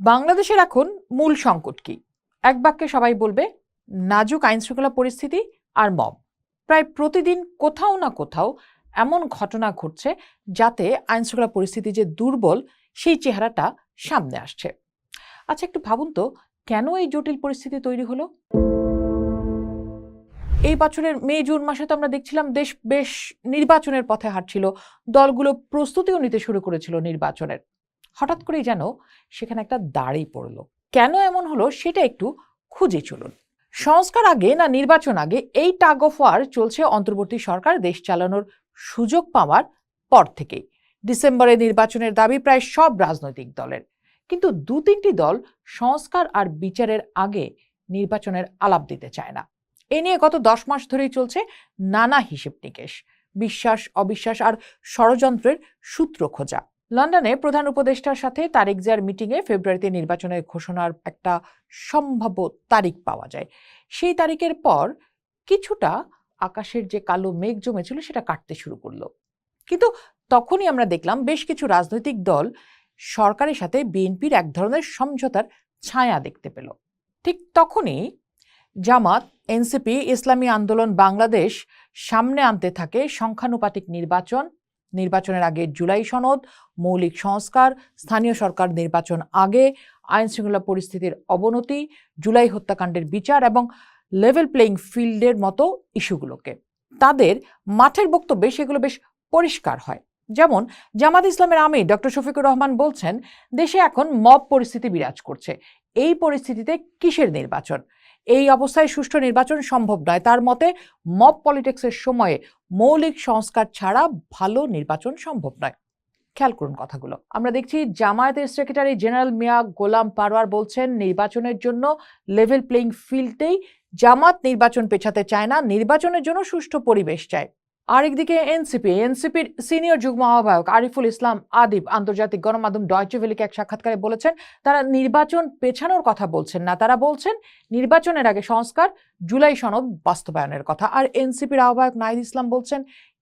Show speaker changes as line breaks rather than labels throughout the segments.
বাংলাদেশের এখন মূল সংকট কি? এক বাক্যে সবাই বলবে, নাজুক আইন শৃঙ্খলা পরিস্থিতি আর মব। প্রায় প্রতিদিন কোথাও না কোথাও এমন ঘটনা ঘটছে যাতে আইন শৃঙ্খলা পরিস্থিতি যে দুর্বল, সেই চেহারাটা সামনে আসছে। আচ্ছা একটু ভাবুন তো, কেন এই জটিল পরিস্থিতি তৈরি হলো? এই বছরের মে, জুন মাসে তো আমরা দেখছিলাম দেশ বেশ নির্বাচনের পথে হাঁটছিল। দলগুলো প্রস্তুতিও নিতে শুরু করেছিল নির্বাচনের। হঠাৎ করেই যেন সেখানে একটা দাড়ি পড়ল। কেন এমন হলো সেটা একটু খুঁজে চলুন। সংস্কার আগে না নির্বাচন আগে এই টাগ অফ ওয়ার চলছে অন্তর্বর্তী সরকার দেশ চালানোর সুযোগ পাওয়ার পর থেকেই। ডিসেম্বরে নির্বাচনের দাবি প্রায় সব রাজনৈতিক দলের। কিন্তু দু তিনটি দল সংস্কার আর বিচারের আগে নির্বাচনের আলাপ দিতে চায় না। এ নিয়ে গত দশ মাস ধরেই চলছে নানা হিসেব নিকেশ। বিশ্বাস, অবিশ্বাস আর ষড়যন্ত্রের সূত্র খোঁজা। লন্ডনে প্রধান উপদেষ্টার সাথে তারিক জিয়ার মিটিংয়ে ফেব্রুয়ারিতে নির্বাচনের ঘোষণার একটা সম্ভাব্য তারিখ পাওয়া যায়। সেই তারিখের পর কিছুটা আকাশের যে কালো মেঘ জমেছিল সেটা কাটতে শুরু করল। কিন্তু তখনই আমরা দেখলাম বেশ কিছু রাজনৈতিক দল সরকারের সাথে বিএনপির এক ধরনের সমঝোতার ছায়া দেখতে পেল। ঠিক তখনই জামাত, এনসিপি, ইসলামী আন্দোলন, বাংলাদেশ সামনে আনতে থাকে সংখ্যানুপাতিক নির্বাচন নির্বাচনের আগে জুলাই সনদ, মৌলিক সংস্কার, স্থানীয় সরকার নির্বাচন আগে আইন শৃঙ্খলা পরিস্থিতির অবনতি, জুলাই হত্যাকাণ্ডের বিচার এবং লেভেল প্লেইং ফিল্ডের মতো ইস্যুগুলোকে। তাদের মাঠের বক্তব্যে সেগুলো বেশ পরিষ্কার হয়। যেমন, জামাত ইসলামের আমির ডক্টর শফিকুর রহমান বলছেন, দেশে এখন মব পরিস্থিতি বিরাজ করছে। এই পরিস্থিতিতে কিসের নির্বাচন? এই অবস্থায় সুষ্ঠু নির্বাচন সম্ভব নয়। তার মতে, মব পলিটিক্সের সময়ে মৌলিক সংস্কার ছাড়া ভালো নির্বাচন সম্ভব নয়। খেয়াল করুন কথাগুলো। আমরা দেখছি জামায়াতের সেক্রেটারি জেনারেল মিয়া গোলাম পারওয়ার বলছেন, নির্বাচনের জন্য লেভেল প্লেইং ফিল্ডেই জামাত নির্বাচন পেছাতে চায় না, নির্বাচনের জন্য সুষ্ঠু পরিবেশ চায়। আরেকদিকে এনসিপি, এনসিপির সিনিয়র যুগ্ম আহ্বায়ক আরিফুল ইসলাম আদিব আন্তর্জাতিক গণমাধ্যম ডয়চে ভেলিকে এক সাক্ষাৎকারে বলেছেন, তারা নির্বাচন পেছানোর কথা বলছেন না, তারা বলছেন নির্বাচনের আগে সংস্কার, জুলাই সনদ বাস্তবায়নের কথা। আর এনসিপির আহ্বায়ক নাহিদ ইসলাম বলছেন,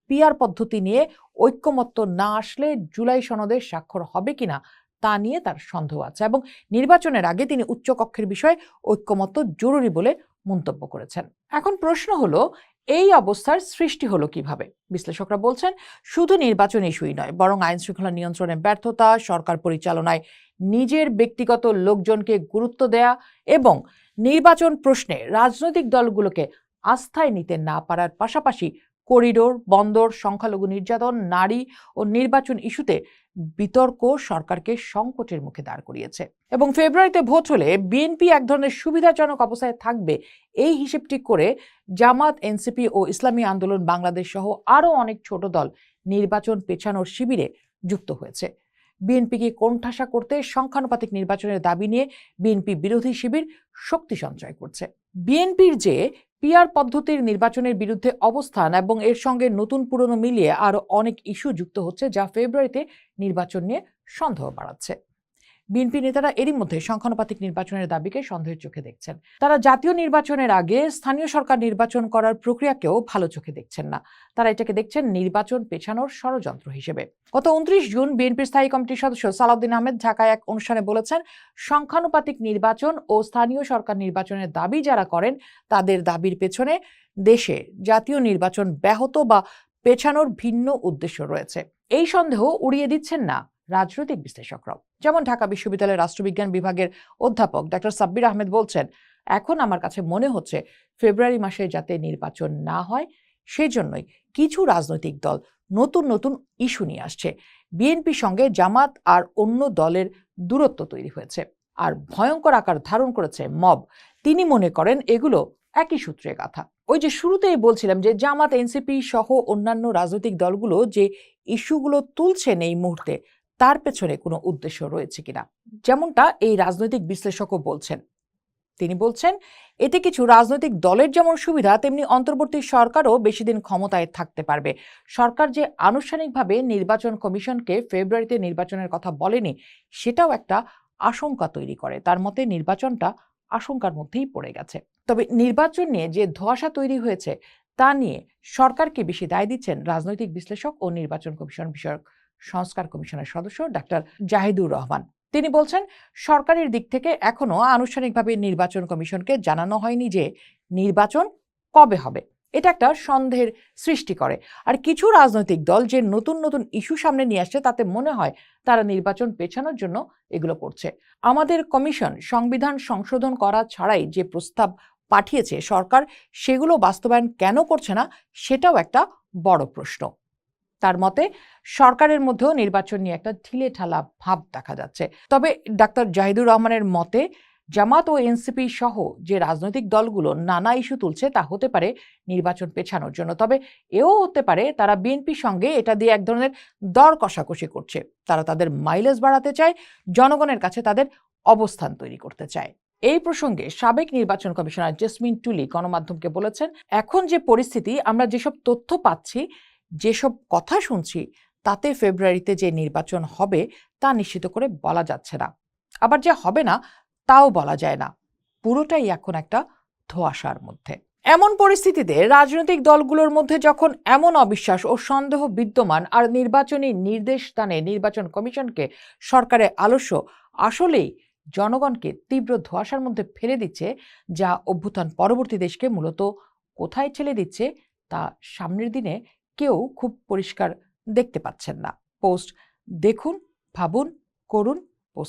পিআর পদ্ধতি নিয়ে ঐক্যমত্য না আসলে জুলাই সনদের স্বাক্ষর হবে কিনা তা নিয়ে তার সন্দেহ আছে এবং নির্বাচনের আগে তিনি উচ্চকক্ষের বিষয়ে ঐক্যমত্য জরুরি বলে মন্তব্য করেছেন। এখন প্রশ্ন হলো এই অবস্থার সৃষ্টি হলো কীভাবে? বিশ্লেষকরা বলছেন, শুধু নির্বাচন ইস্যুই নয়, বরং আইন শৃঙ্খলা নিয়ন্ত্রণে ব্যর্থতা, সরকার পরিচালনায় নিজের ব্যক্তিগত লোকজনকে গুরুত্ব দেয়া এবং নির্বাচন প্রশ্নে রাজনৈতিক দলগুলোকে আস্থায় নিতে না পারার পাশাপাশি করিডোর, বন্দর, সংখ্যালঘু নির্যাতন, নারী ও নির্বাচন ইস্যুতে বিতর্ক সরকারকে সংকটের মুখে দাঁড় করিয়েছে। এবং ফেব্রুয়ারিতে ভোট হলে বিএনপি এক ধরনের সুবিধাজনক অবস্থায় থাকবে এই হিসেবটি করে জামাত, এনসিপি ও ইসলামী আন্দোলন বাংলাদেশ সহ আরও অনেক ছোট দল নির্বাচন পেছানোর শিবিরে যুক্ত হয়েছে। বিএনপিকে কোণঠাসা করতে সংখ্যানুপাতিক নির্বাচনের দাবি নিয়ে বিএনপি বিরোধী শিবির শক্তি সঞ্চয় করছে। বিএনপির যে পিআর পদ্ধতির নির্বাচনের বিরুদ্ধে অবস্থান এবং এর সঙ্গে নতুন পুরনো মিলিয়ে আরও অনেক ইস্যু যুক্ত হচ্ছে, যা ফেব্রুয়ারিতে নির্বাচন নিয়ে সন্দেহ বাড়াচ্ছে। বিএনপি নেতারা এরই মধ্যে সংখ্যানুপাতিক নির্বাচনের দাবিকে সন্দেহের চোখে দেখছেন। তারা জাতীয় নির্বাচনের আগে স্থানীয় সরকার নির্বাচন করার প্রক্রিয়াকেও ভালো চোখে দেখছেন না। তারা এটাকে দেখছেন নির্বাচন পেছানোর ষড়যন্ত্র হিসেবে। গত উনত্রিশ জুন বিএনপির স্থায়ী কমিটির সদস্য সালাউদ্দিন আহমেদ ঢাকায় এক অনুষ্ঠানে বলেছেন, সংখ্যানুপাতিক নির্বাচন ও স্থানীয় সরকার নির্বাচনের দাবি যারা করেন, তাদের দাবির পেছনে দেশে জাতীয় নির্বাচন ব্যাহত বা পেছানোর ভিন্ন উদ্দেশ্য রয়েছে। এই সন্দেহ উড়িয়ে দিচ্ছেন না রাজনৈতিক বিশ্লেষকরাও। যেমন ঢাকা বিশ্ববিদ্যালয়ের রাষ্ট্রবিজ্ঞান বিভাগের অধ্যাপক ডক্টর সাব্বির আহমেদ বলছেন, এখন আমার কাছে মনে হচ্ছে ফেব্রুয়ারি মাসে যাতে নির্বাচন না হয়, সেজন্যই কিছু রাজনৈতিক দল নতুন নতুন ইস্যু নিয়ে আসছে। বিএনপির সঙ্গে জামাত আর অন্য দলের দূরত্ব তৈরি হয়েছে। আর ভয়ঙ্কর আকার ধারণ করেছে মব। তিনি মনে করেন এগুলো একই সূত্রে গাথা ওই যে শুরুতেই বলছিলাম যে জামাত, এনসিপি সহ অন্যান্য রাজনৈতিক দলগুলো যে ইস্যুগুলো তুলছেন এই মুহূর্তে তার পেছনে কোনো উদ্দেশ্য রয়েছে কিনা? যেমনটা এই রাজনৈতিক বিশ্লেষকও বলছেন। তিনি বলছেন, এতে কিছু রাজনৈতিক দলের যেমন সুবিধা, তেমনি অন্তর্বর্তী সরকারও বেশি দিন ক্ষমতায় থাকতে পারবে। সরকার যে আনুষ্ঠানিকভাবে নির্বাচন কমিশনকে ফেব্রুয়ারিতে নির্বাচনের কথা বলেনি, সেটাও একটা আশঙ্কা তৈরি করে। তার মতে নির্বাচনটা আশঙ্কার মধ্যেই পড়ে গেছে। তবে নির্বাচন নিয়ে যে ধোঁয়াশা তৈরি হয়েছে, তা নিয়ে সরকারকে বেশি দায় দিচ্ছেন রাজনৈতিক বিশ্লেষক ও নির্বাচন কমিশন বিষয়ক সংস্কার কমিশনের সদস্য ডাক্তার জাহিদুর রহমান। তিনি বলছেন, সরকারের দিক থেকে এখনও আনুষ্ঠানিকভাবে নির্বাচন কমিশনকে জানানো হয়নি যে নির্বাচন কবে হবে। এটা একটা সন্দেহের সৃষ্টি করে। আর কিছু রাজনৈতিক দল যে নতুন নতুন ইস্যু সামনে নিয়ে আসছে, তাতে মনে হয় তারা নির্বাচন পেছানোর জন্য এগুলো করছে। আমাদের কমিশন সংবিধান সংশোধন করা ছাড়াই যে প্রস্তাব পাঠিয়েছে সরকার, সেগুলো বাস্তবায়ন কেন করছে না, সেটাও একটা বড় প্রশ্ন। তার মতে, সরকারের মধ্যেও নির্বাচন নিয়ে একটা ঢিলে ঠালা ভাব দেখা যাচ্ছে। তবে ডাক্তার জাহিদুর রহমানের মতে, জামাত ও এনসিপি সহ যে রাজনৈতিক দলগুলো নানা ইস্যু তুলছে, তা হতে পারে নির্বাচন পেছানোর জন্য। তবে এও হতে পারে তারা বিএনপির সঙ্গে এটা দিয়ে এক ধরনের দর কষাকষি করছে। তারা তাদের মাইলেজ বাড়াতে চায়, জনগণের কাছে তাদের অবস্থান তৈরি করতে চায়। এই প্রসঙ্গে সাবেক নির্বাচন কমিশনার জেসমিন টুলি গণমাধ্যমকে বলেছেন, এখন যে পরিস্থিতি, আমরা যেসব তথ্য পাচ্ছি যেসব কথা শুনছি, তাতে ফেব্রুয়ারিতে যে নির্বাচন হবে, তা নিশ্চিত করে বলা যাচ্ছে না। আবার যে হবে না, তাও বলা যায় না। পুরোটাই এখন একটা ধোঁয়াশার মধ্যে। এমন পরিস্থিতিতে রাজনৈতিক দলগুলোর মধ্যে যখন এমন অবিশ্বাস ও সন্দেহ বিদ্যমান, আর নির্বাচনী নির্দেশ দানে নির্বাচন কমিশনকে সরকারের আলস্য, আসলেই জনগণকে তীব্র ধোঁয়াশার মধ্যে ফেলে দিচ্ছে, যা অভ্যুত্থান পরবর্তী দেশকে মূলত কোথায় ছেলে দিচ্ছে, তা সামনের দিনে কেউ খুব পরিষ্কার দেখতে পাচ্ছেন না। পোস্ট দেখুন ভাবুন করুন।